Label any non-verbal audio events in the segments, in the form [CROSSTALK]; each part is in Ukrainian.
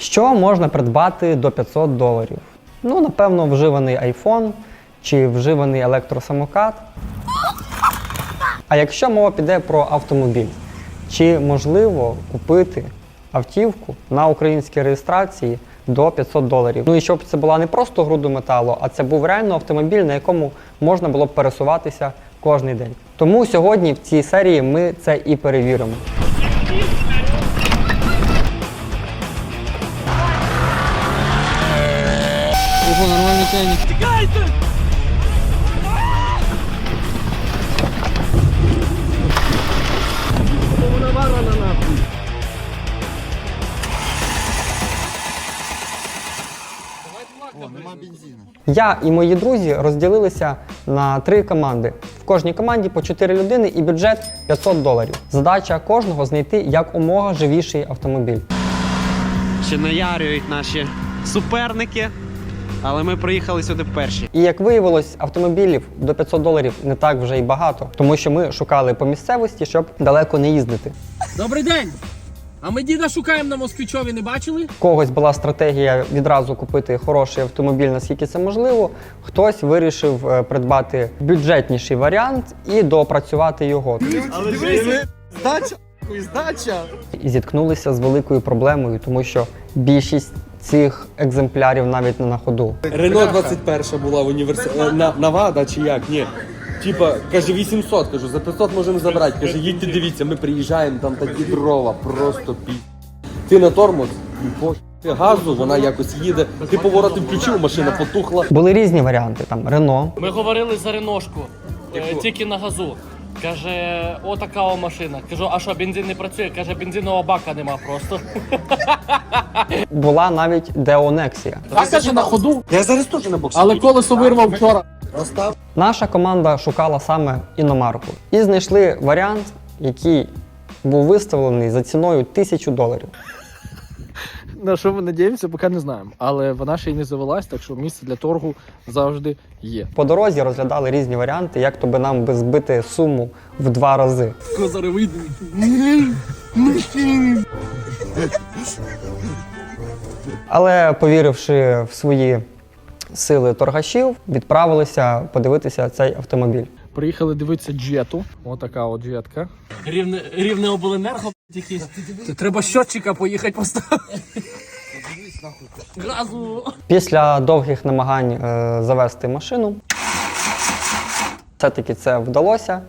Що можна придбати до 500 доларів? Ну, напевно, вживаний iPhone чи вживаний електросамокат. А якщо мова піде про автомобіль, чи можливо купити автівку на українській реєстрації до 500 доларів? Ну і щоб це була не просто груда металу, а це був реально автомобіль, на якому можна було б пересуватися кожен день. Тому сьогодні в цій серії ми це і перевіримо. Нормальный тянет. Я і мої друзі розділилися на три команди. В кожній команді по 4 людини і бюджет 500 доларів. Задача кожного знайти якомога живіший автомобіль. Ще наярюють наші суперники, але ми приїхали сюди перші. І як виявилось, автомобілів до 500 доларів не так вже й багато, тому що ми шукали по місцевості, щоб далеко не їздити. Добрий день! А ми діда шукаємо на Москвичові, не бачили? В когось була стратегія відразу купити хороший автомобіль, наскільки це можливо. Хтось вирішив е, придбати бюджетніший варіант і доопрацювати його. Але Здача, хуй, здача. і зіткнулися з великою проблемою, тому що більшість цих екземплярів навіть не на ходу. Рено 21 була в університеті. Навада чи як? Ні. Типа, каже, 800, кажу, за 500 можемо забрати. Каже, їдьте дивіться, ми приїжджаємо, там такі дрова, просто пі. Ти на тормоз, і по ти газу, вона якось їде. Ти повороти включив, машина потухла. Були різні варіанти: там Рено, Ми говорили за реношку, е, тільки на газу. Каже, о така о машина. Кажу, а що, бензин не працює? Каже, бензинового бака нема просто. [LAUGHS] була навіть Део Нексія. Так каже на ходу, Я зараз теж на боксі. але колесо вирвав вчора. Наша команда шукала саме іномарку і знайшли варіант, який був виставлений за ціною 1000 доларів. На що ми надіємося, поки не знаємо. Але вона ще й не завелась, так що місце для торгу завжди є. По дорозі розглядали різні варіанти, як то би нам би збити суму в два рази. Козари вийдуть. Але повіривши в свої сили торгашів, відправилися подивитися цей автомобіль. Приїхали дивитися джету. Отака от джетка. Рівне, рівне обленерго якийсь. Це треба щотчика поїхати поставити. Газу. Після довгих намагань е, завести машину, все-таки це вдалося.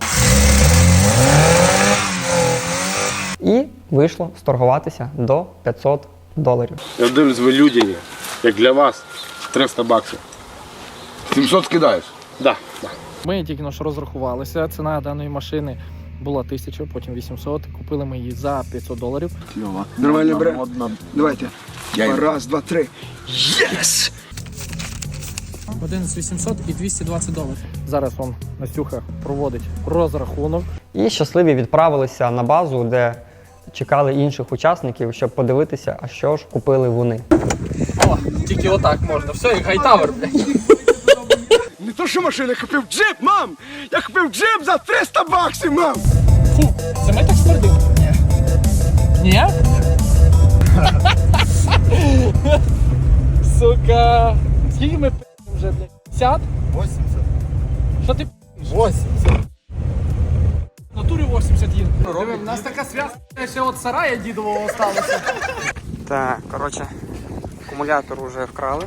І вийшло сторгуватися до 500 доларів. Я дивлюсь, ви людяні. Як для вас 300 баксів. 700 скидаєш? Да, да. Ми тільки що розрахувалися. Ціна даної машини була 1000, потім 800. Купили ми її за 500 доларів. Кльово. Нормально, бре. Давайте. Раз, два, три. Єс! 11800 і 220 доларів. Зараз он Настюха проводить розрахунок. І щасливі відправилися на базу, де чекали інших учасників, щоб подивитися, а що ж купили вони. О, тільки отак можна. Все, і хайтавер, блядь. То, що машина, я купив джип, мам! Я купив джип за 300 баксів, мам! Фу, це ми так ствердили? Ні. Ні? Сука. Скільки ми пи***м вже, блядь? 50? 80. Що ти пи***ш? 80. В натурі 80 їде. Диви, У нас така зв'язка ще от сарая дідового осталося. Так, коротше, акумулятор вже вкрали.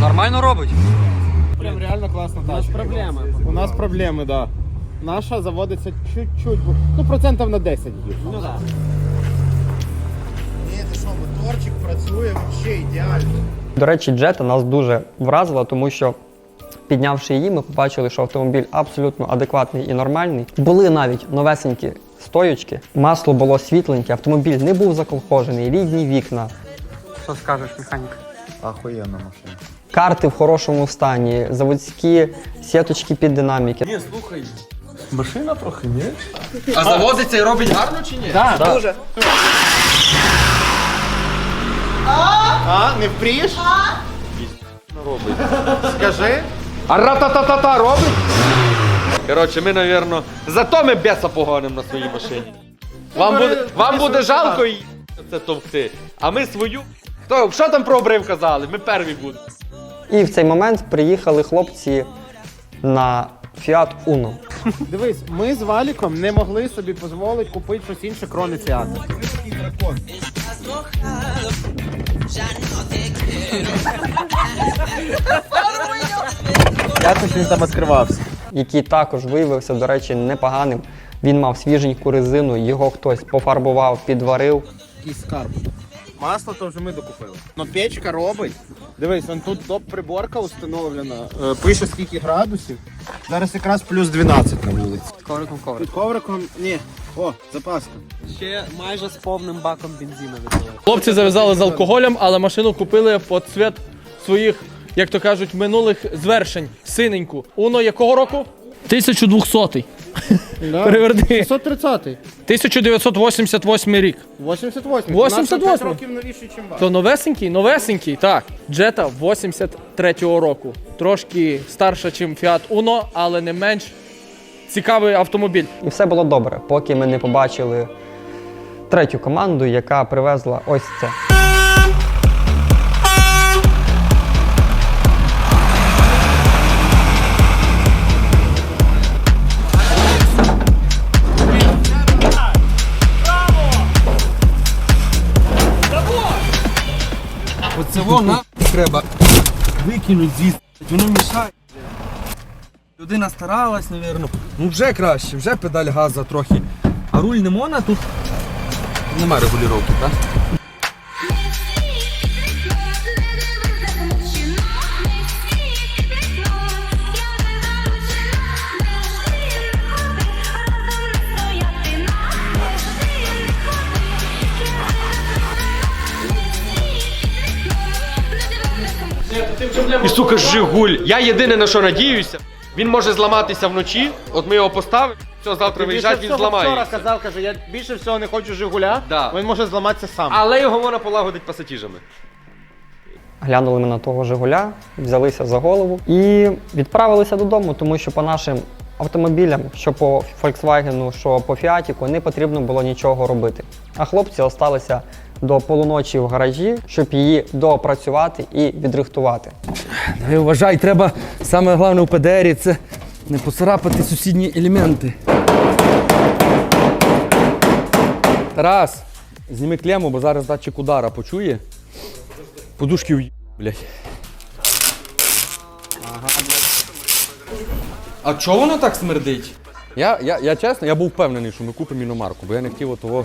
Нормально робить. Прям реально класно тачка. У нас проблеми. У нас проблеми, да. Наша заводиться чуть-чуть, ну процентів на 10 їх. Ну, да. До речі, джета нас дуже вразила, тому що піднявши її, ми побачили, що автомобіль абсолютно адекватний і нормальний. Були навіть новесенькі стоючки, масло було світленьке, автомобіль не був заколхожений, рідні вікна. Що скажеш, механік? Ахуєнна машина. Карти в хорошому стані, заводські сіточки під динаміки. Ні, слухай. Машина трохи, ні? А заводиться і робить гарно чи ні? Так. Дуже. А, не впрієш? Робить. Скажи. А ра-та-та-та-та робить? Коротше, ми, напевно, зато ми беса погонимо на своїй машині. Вам буде, вам буде жалко її це товкти. А ми свою. Хто, що там про обрив казали? Ми перві будемо. І в цей момент приїхали хлопці на Fiat Uno. Дивись, ми з Валіком не могли собі дозволити купити щось інше, крім театру. Я він там відкривався. який також виявився, до речі, непоганим. Він мав свіженьку резину, його хтось пофарбував, підварив. Якийсь скарб. Масло то вже ми докупили. Ну печка робить. Дивись, он тут топ-приборка установлена. Е, Пише скільки градусів. Зараз якраз плюс 12 на вулиці. Ковриком коврик. Під ковриком, ні. О, запаска. Ще майже з повним баком бензину випили. Хлопці зав'язали з алкоголем, але машину купили під цвет своїх, як то кажуть, минулих звершень. Синеньку. Уно якого року? 1200. Переверни. 630. 1988 рік. 88. 88. років новіший, ніж вас. То новесенький, новесенький, так. Джета 83-го року. Трошки старша, ніж Fiat Uno, але не менш цікавий автомобіль. І все було добре, поки ми не побачили третю команду, яка привезла ось це. Оце вона треба викинути звідси. Воно мішає. Людина старалась, мабуть. Ну вже краще, вже педаль газа трохи. А руль не можна тут. немає регулювання, так? Жигуль. Я єдине на що надіюся. Він може зламатися вночі. От ми його поставимо. Все, завтра виїжджать, він Вчора зламає. казав, каже, я більше всього не хочу Жигуля, Да. він може зламатися сам. Але його можна полагодити пасатіжами. Глянули ми на того Жигуля, взялися за голову і відправилися додому, тому що по нашим автомобілям, що по Volkswagen, що по Фіатіку, не потрібно було нічого робити. А хлопці залишилися до полуночі в гаражі, щоб її доопрацювати і відрихтувати. Ви вважай, треба саме головне у ПДРі це не поцарапати сусідні елементи. Тарас, зніми клему, бо зараз датчик удара почує. Подушки уї, блядь. А чого воно так смердить? Я, я, я чесно, я був впевнений, що ми купимо іномарку, бо я не хотів того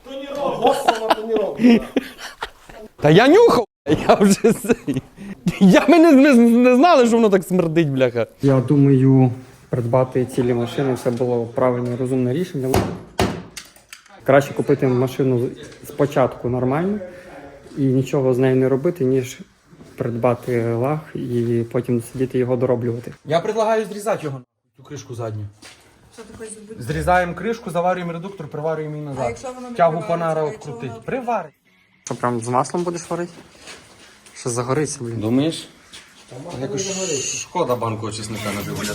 І Хто? Та я нюхав, я вже цей. Я ми не, не, не знали, що воно так смердить, бляха. Я думаю, придбати цілі машини це було правильне розумне рішення. Краще купити машину спочатку нормально і нічого з нею не робити, ніж придбати лаг і потім сидіти його дороблювати. Я предлагаю зрізати його цю кришку задню. Зрізаємо кришку, заварюємо редуктор, приварюємо її назад. Тягу панара вкрутить. Приварить. Що прям з маслом будеш варити? Що загориться, блін. Думаєш? Якось шкода банку очисника на Жигуля.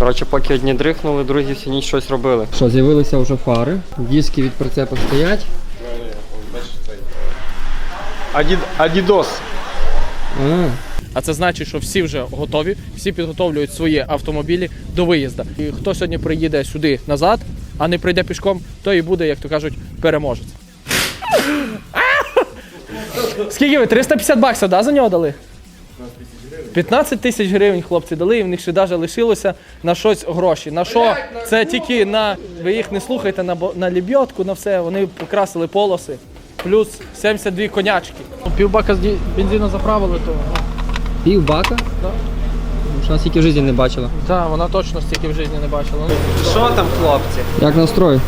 Коротше, поки одні дрихнули, другі всю ніч щось робили. Що, з'явилися вже фари, диски від прицепу стоять. Адідос. А, А це значить, що всі вже готові, всі підготовлюють свої автомобілі до виїзду. І хто сьогодні приїде сюди назад, а не прийде пішком, той і буде, як то кажуть, переможець. Скільки ви? 350 баксів да, за нього дали? 15 тисяч гривень хлопці дали, і в них ще навіть лишилося на щось гроші. На що? Це тільки на. Ви їх не слухайте на, бо- на лібьотку, на все. Вони покрасили полоси. Плюс 72 конячки. Півбака з бензину заправили, то. Пів бака? Да. Що нас тільки в житті не бачила. Так, вона точно стільки в житті не бачила. Що там, хлопці? Як настрой?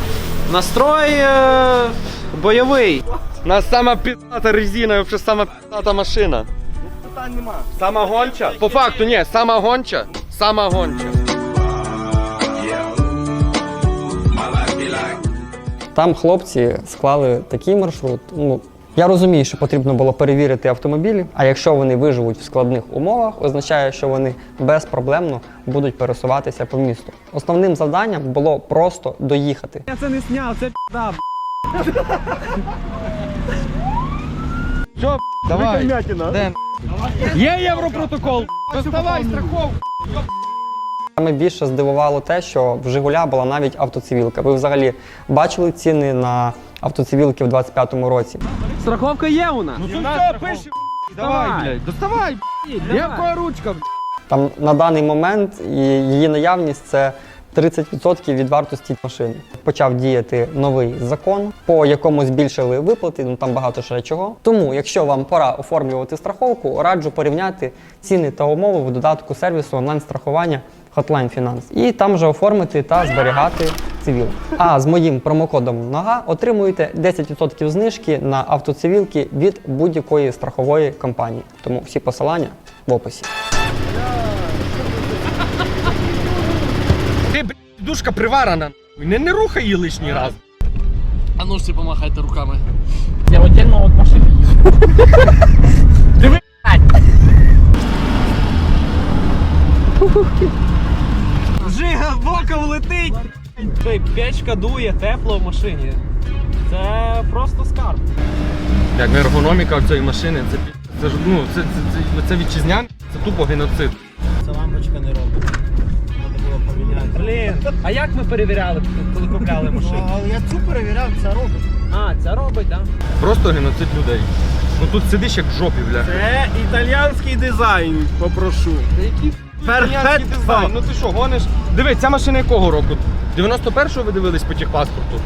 Настрой е... бойовий. У нас сама п'ята резина, взагалі сама п'ята машина. Питань нема. Сама гонча? По факту, ні, сама гонча, сама гонча. Там хлопці склали такий маршрут. Ну, я розумію, що потрібно було перевірити автомобілі, а якщо вони виживуть в складних умовах, означає, що вони безпроблемно будуть пересуватися по місту. Основним завданням було просто доїхати. Я це не сняв, це да. Давай. Є європротокол. Доставай страховку. Саме більше здивувало те, що в Жигуля була навіть автоцивілка. Ви взагалі бачили ціни на автоцивілки в 25-му році? Страховка є у нас. Ну тут все пише. Давай, блядь, доставай. Яка ручка? Там на даний момент і її наявність це 30% від вартості машини. Почав діяти новий закон, по якому збільшили виплати, ну там багато ще чого. Тому, якщо вам пора оформлювати страховку, раджу порівняти ціни та умови в додатку сервісу онлайн-страхування Hotline Finance. І там же оформити та зберігати цивіл. А з моїм промокодом нога отримуєте 10% знижки на автоцивілки від будь-якої страхової компанії. Тому всі посилання в описі. Ти, блядь, душка приварена. Не, не рухай її лишній раз. А ну всі помахайте руками. Я отдельно від машини їду. Диви, Жига боком летить. Ей, Печка дує, тепло в машині. Це просто скарб. Як ергономіка в цієї машини, це, це, ж, ну, це, це, це, це вітчизнян, це тупо геноцид. Блін, а як ми перевіряли, коли купляли машину? Ну, я цю перевіряв, це робить. А, це робить, так? Просто геноцид людей. Ну тут сидиш як в жопі, бля. Це італійський дизайн, попрошу. Італійський дизайн. Ну ти що, гониш? Диви, ця машина якого року? 91-го ви дивились по техпаспорту?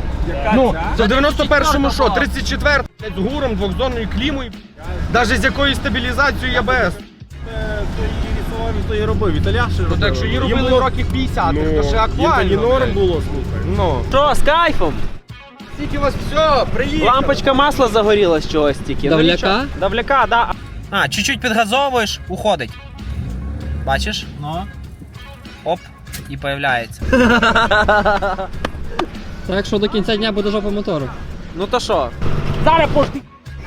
Ну, це в 91-му що, 34 з гуром, двохзонною клімою, навіть з якоюсь стабілізацією АБС. Це її рисував, хто її робив. Італіаші робили. Ну так що її Їм робили було- років 50, Ну, то ще їм актуально. тоді норм блядь. було, слухай. Ну. Що, з кайфом? Скільки у вас все, приїхали. Лампочка масла загорілась чогось тільки. Ну, Давляка? нічого. Давляка, да. А, чуть-чуть підгазовуєш, уходить. Бачиш? Ну. Оп, і появляється. [LAUGHS] Так що до кінця дня буде жопа мотору. Ну то що?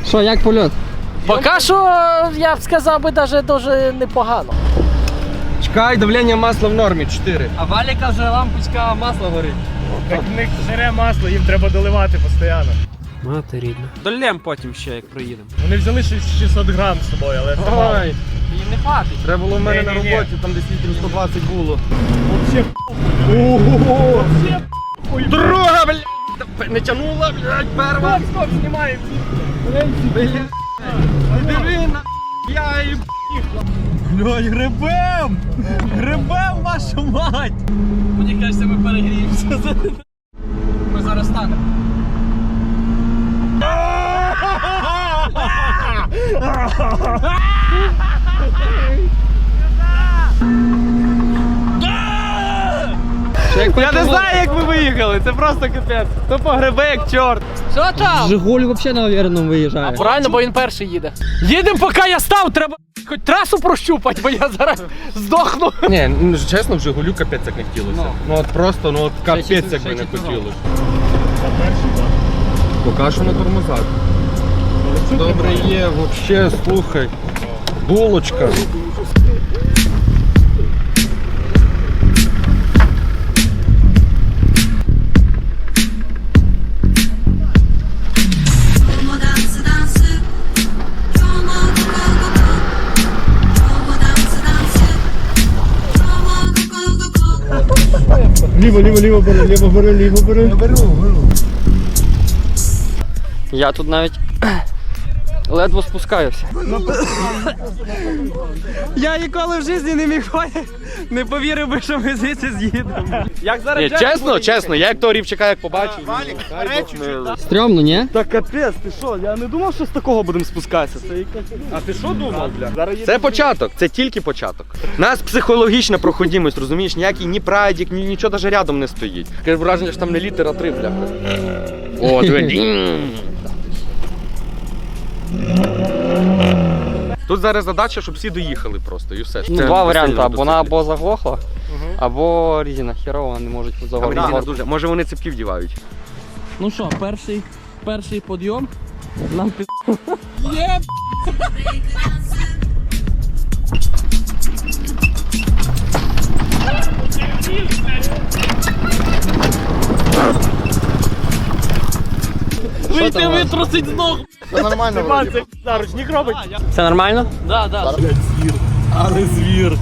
Що, як польот? Поки що, я б сказав би, навіть дуже непогано. Чекай, давлення масла в нормі 4. А валіка вже лампочка масла горить. Так в них жире масло, їм треба доливати постійно. Мати рідна. Долємо потім ще, як проїдемо. Вони взяли 600 грам з собою, але це мало. Ой, Їм не хватить. треба було в мене на Ні-ні-ні. роботі, там десь літрів 120 було. Ого! Друга, блядь! Не тянула, блядь, перва. Стоп, знімай! Блядь. Диви на я і Блядь, грибем! Грибем, вашу мать! Мені кажеться, ми перегріємося. Ми зараз станемо. Я не знаю, як ми виїхали, це просто капець. Тупо грибе як чорт. Що там? Жигуль взагалі на увереному виїжджає. Правильно, бо він перший їде. Їдемо, поки я став, треба хоч трасу прощупати, бо я зараз здохну. Ні, ну чесно, в Жигулю капець як не хотілося. Ну от просто, ну от капець як би не хотілося. Поки що на тормозах. Добре є, взагалі, слухай. Булочка. Ліво, ліво, ліво бери, ліво бери, ліво бери. Я беру, беру. Я тут навіть Ледве спускаюся. Я ніколи в житті не міг не повірив би, що ми звідси з'їдемо. Як зараз Ні, чесно, чесно, я як того рівчака як побачив. Стрьомно, ні? Та капець, ти що? Я не думав, що з такого будемо спускатися. Це якась... А ти що думав, бля? Зараз. Це початок, це тільки початок. Нас психологічна проходимость, розумієш, ніякий ні прадік, ні нічого навіть рядом не стоїть. Таке враження, що там не літера три, бля. О, диви. [LAUGHS] Тут зараз задача, щоб всі доїхали просто і все. Ну, Це два варіанти. Або вона або заглохла, або резина херова, не можуть Там загорнути. дуже. Може вони цепки вдівають. Ну що, перший, перший підйом. Нам під... [LAUGHS] Вийти витрусить з ног. Це нормально вроді. Ручник робить. Все нормально? Да, да. Але звір.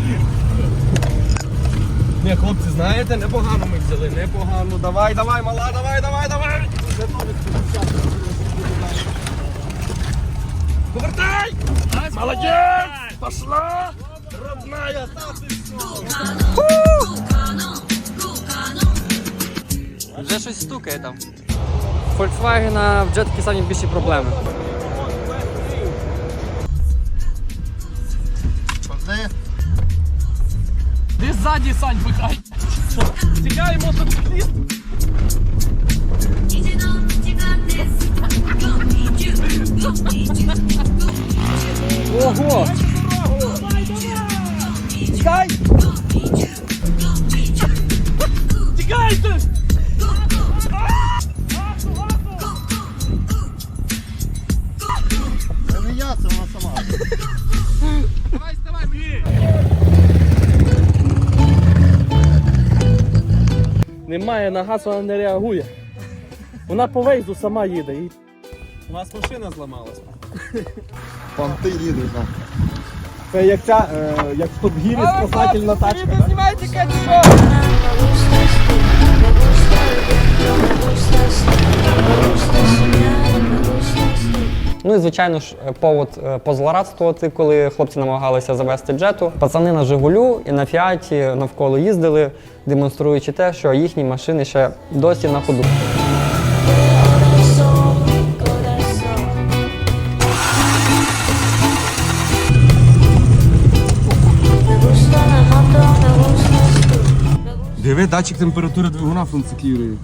Ні, хлопці, знаєте, непогано ми взяли, непогано. Давай, давай, мала, давай, давай, давай. Повертай! Молодець! Пошла! Родная, Вже щось стукає там. Volkswagen в джетки самі більші проблеми. Ти ззаді сань пихай. Тікаємо тут. Ого! Тікай! Тікайте! Немає на газ, вона не реагує. Вона по вейзу сама їде. І... У вас машина зламалась. Понти їдуть. да. Це як ця, е, як в Топ-Гірі спасательна тачка. Ну і звичайно ж, повод е, позлорадствувати, коли хлопці намагалися завести джету. Пацани на Жигулю і на Фіаті навколо їздили, демонструючи те, що їхні машини ще досі на ходу. Диви, датчик температури двигуна функціонує.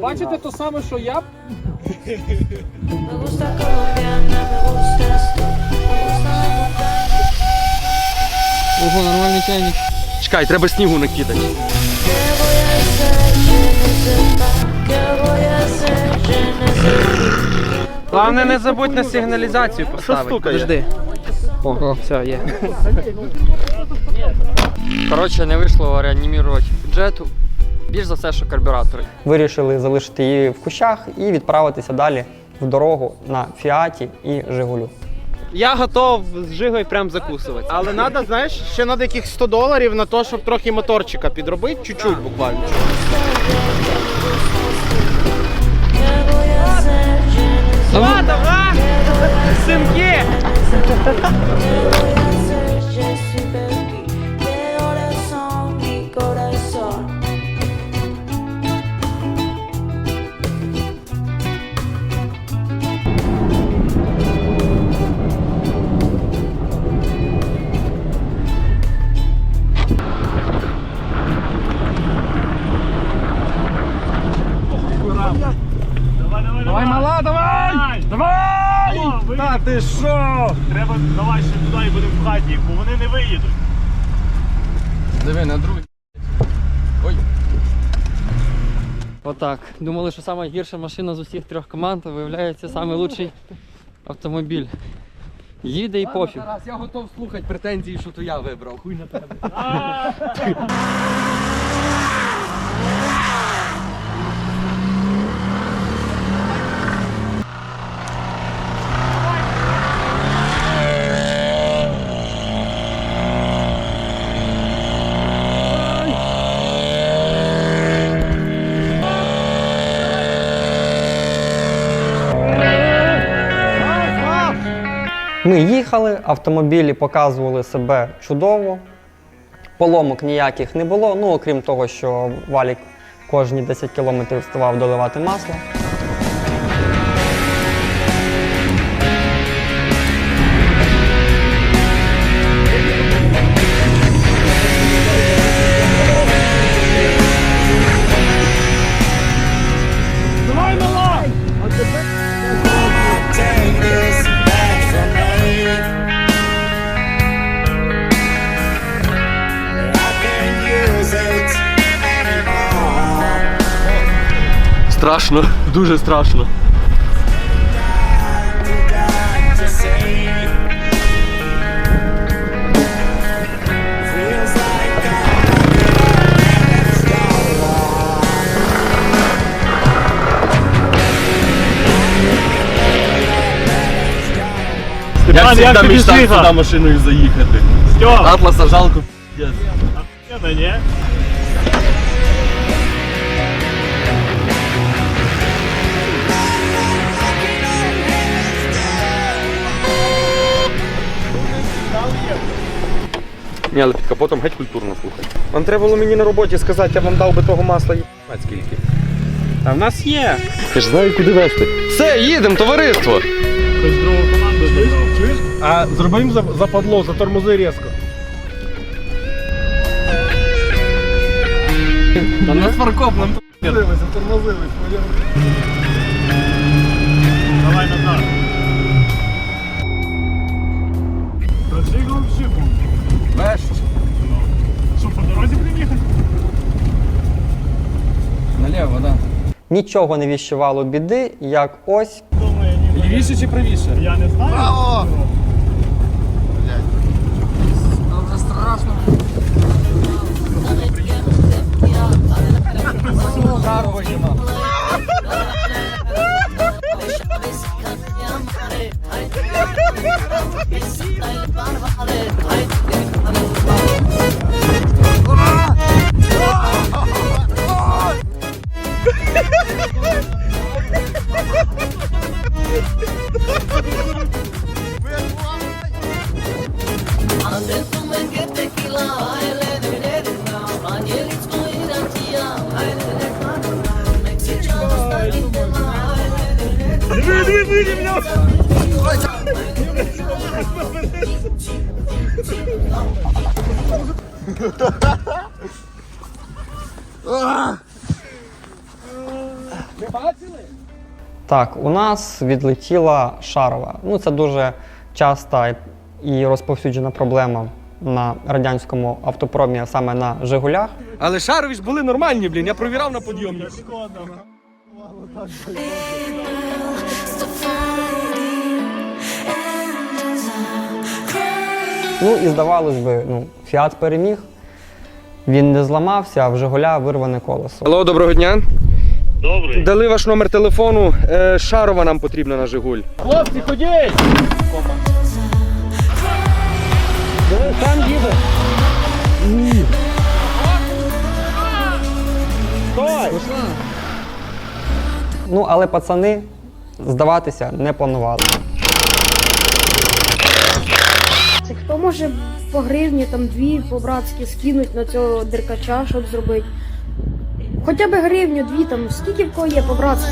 Бачите то саме, що я? Ого, нормальний чайник. Чекай, треба снігу накидати. Головне не забудь на сигналізацію поставити. Подожди. О, все, є. Коротше, не вийшло реанімірувати джету. Більш за все, що карбюратори. Вирішили залишити її в кущах і відправитися далі в дорогу на Фіаті і Жигулю. Я готов з жигою прям закусувати. Але треба, знаєш, ще треба якихось 100 доларів на те, щоб трохи моторчика підробити, чуть-чуть буквально. Давай, давай! Симки! Отак. Думали, що найгірша машина з усіх трьох команд, а виявляється найкращий автомобіль. Їде і пофіг. Зараз я готов слухати претензії, що то я вибрав. Хуй на тебе. [LAUGHS] Ми їхали, автомобілі показували себе чудово. Поломок ніяких не було, ну окрім того, що валік кожні 10 кілометрів вставав доливати масло. Страшно, дуже страшно. Я як завжди тобі мечтав жига? сюди машиною заїхати. Стьоп, Атласа жалко. пиздец. це капотом геть культурно слухай. Вам треба було мені на роботі сказати, я вам дав би того масла їбать скільки. А в нас є. Я ж знаю, куди вести. Все, їдемо, товариство. Хтось другу команду. Чуєш? А зроби їм западло, затормози різко. Та нас фаркоп нам Затормозили, Давай назад. Наліво, да. Нічого не віщувало біди, як ось Думаю, ні. Лівіше чи правіше? Я не знаю. Браво! Дуже страшно. Ah! Так, у нас відлетіла шарова. Ну, це дуже часта і розповсюджена проблема на радянському автопромі, а саме на Жигулях. Але шарові ж були нормальні, блін, я провірав на підйомнику. Ну і здавалось би, ну, Фіат переміг. Він не зламався, а в Жигуля вирване колесо. Алло, доброго дня. Добрий. Дали ваш номер телефону. Е, Шарова нам потрібна на Жигуль. Хлопці, ходіть! Там їде. Ну, але пацани здаватися не планували. Це хто може по гривні, там дві по-братськи скинуть на цього деркача, щоб зробити? Хоча б гривню, дві там, скільки в кого є по-братськи?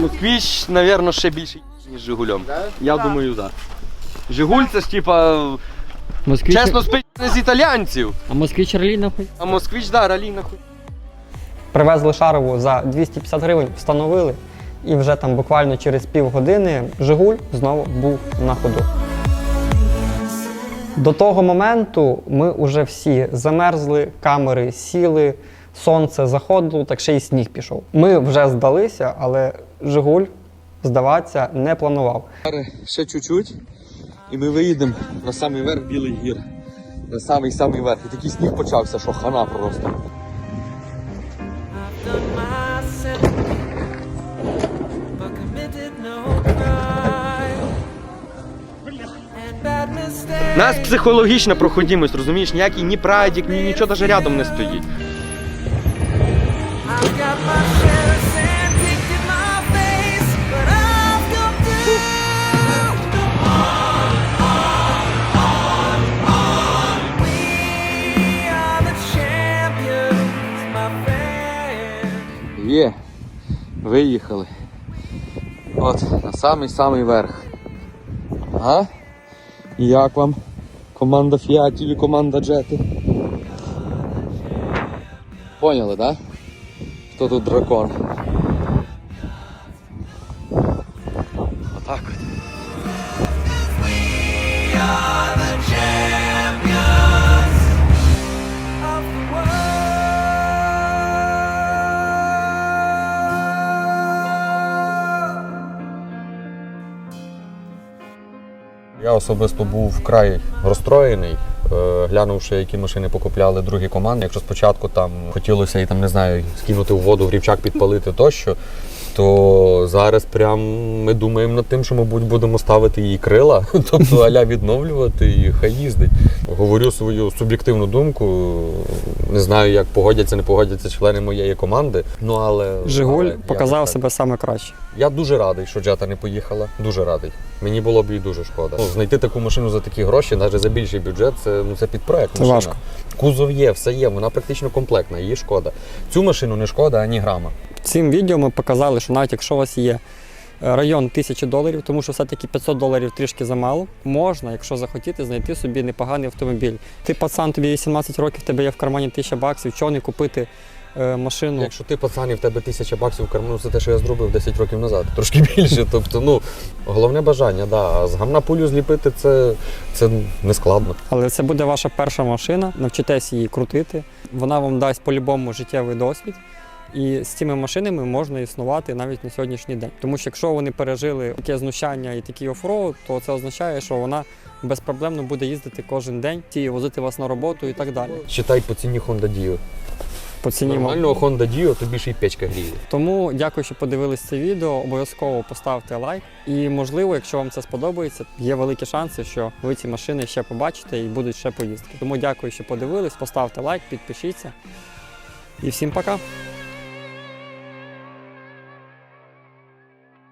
Москвич, напевно, ще більше, ніж Жигулем. Я думаю, так. Да. Жигуль це ж типа. Чесно спить з італійців. А москвич ралі нахуй? А москвич, да, ралі нахуй. Привезли шарову за 250 гривень, встановили, і вже там буквально через півгодини Жигуль знову був на ходу. До того моменту ми вже всі замерзли, камери сіли, сонце заходило, так ще й сніг пішов. Ми вже здалися, але Жигуль здаватися не планував. Ще чуть-чуть, і ми виїдемо на самий верх Білий гір. На самий самий верх. І такий сніг почався, що хана просто. Нас психологічна проходимость, розумієш, ніякий ні прадік, ні нічого навіть рядом не стоїть. Є, виїхали. От, на самий-самий верх. Ага. І як вам? Команда Фіатів і команда Джети. Поняли? Да? Хто тут дракон? Я особисто був вкрай розстроєний, е, глянувши, які машини покупляли другі команди. Якщо спочатку там хотілося і там не знаю, скинути в воду в рівчак, підпалити тощо, то зараз прям ми думаємо над тим, що, мабуть, будемо ставити їй крила, [LAUGHS] тобто аля відновлювати і хай їздить. Говорю свою суб'єктивну думку. Не знаю, як погодяться, не погодяться члени моєї команди. Ну але Жигуль але показав так. себе саме краще. Я дуже радий, що Джета не поїхала. Дуже радий. Мені було б їй дуже шкода. Ну, знайти таку машину за такі гроші, навіть за більший бюджет, це ну це підпроект. Це машина. важко. Кузов є, все є, вона практично комплектна, її шкода. Цю машину не шкода ані грама. Цим відео ми показали, що навіть якщо у вас є е, район 1000 доларів, тому що все-таки 500 доларів трішки замало, можна, якщо захотіти, знайти собі непоганий автомобіль. Ти пацан, тобі 18 років, тебе є в кармані 1000 баксів, чого не купити е, машину. Якщо ти пацан і в тебе тисяча баксів в карману, це те, що я зробив 10 років назад, трошки [LAUGHS] більше. Тобто, ну головне бажання, да. А з гамна пулю зліпити це, це не складно. Але це буде ваша перша машина, навчитесь її крутити. Вона вам дасть по-любому життєвий досвід. І з цими машинами можна існувати навіть на сьогоднішній день. Тому що якщо вони пережили таке знущання і такий офроуд, то це означає, що вона безпроблемно буде їздити кожен день, ті возити вас на роботу і так далі. Читай по ціні Honda Dio. По ціні Нормального Honda Dio тобі ще й печка гріє. Тому дякую, що подивились це відео. Обов'язково поставте лайк. І можливо, якщо вам це сподобається, є великі шанси, що ви ці машини ще побачите і будуть ще поїздки. Тому дякую, що подивились. Поставте лайк, підпишіться. І всім пока!